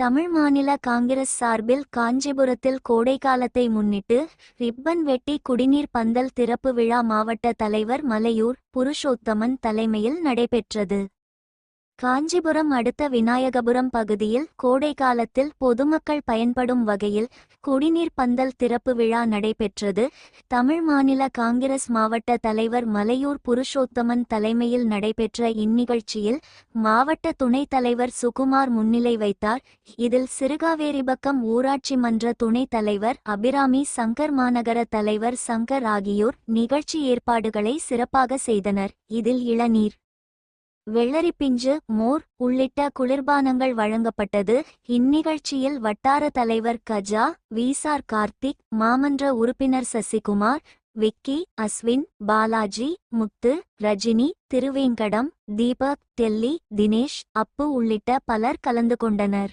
தமிழ் மாநில காங்கிரஸ் சார்பில் காஞ்சிபுரத்தில் கோடைக்காலத்தை முன்னிட்டு ரிப்பன் வெட்டி குடிநீர் பந்தல் திறப்பு விழா மாவட்ட தலைவர் மலையூர் புருஷோத்தமன் தலைமையில் நடைபெற்றது. காஞ்சிபுரம் அடுத்த விநாயகபுரம் பகுதியில் கோடை காலத்தில் பொதுமக்கள் பயன்படும் வகையில் குடிநீர் பந்தல் திறப்பு விழா நடைபெற்றது. தமிழ் மாநில காங்கிரஸ் மாவட்ட தலைவர் மலையூர் புருஷோத்தமன் தலைமையில் நடைபெற்ற இந்நிகழ்ச்சியில் மாவட்ட துணைத் தலைவர் சுகுமார் முன்னிலை வைத்தார். இதில் சிறுகாவேரிபக்கம் ஊராட்சி மன்ற துணைத் தலைவர் அபிராமி சங்கர் மாநகர தலைவர் சங்கர் ஆகியோர் நிகழ்ச்சி ஏற்பாடுகளை சிறப்பாக செய்தனர். இதில் இளநீர் வெள்ளரிப்பிஞ்சு மோர் உள்ளிட்ட குளிர்பானங்கள் வழங்கப்பட்டது. இந்நிகழ்ச்சியில் வட்டார தலைவர் கஜா விசார் கார்த்திக் மாமன்ற உறுப்பினர் சசிகுமார் விக்கி அஸ்வின் பாலாஜி முத்து ரஜினி திருவேங்கடம் தீபக் டெல்லி தினேஷ் அப்பு உள்ளிட்ட பலர் கலந்து கொண்டனர்.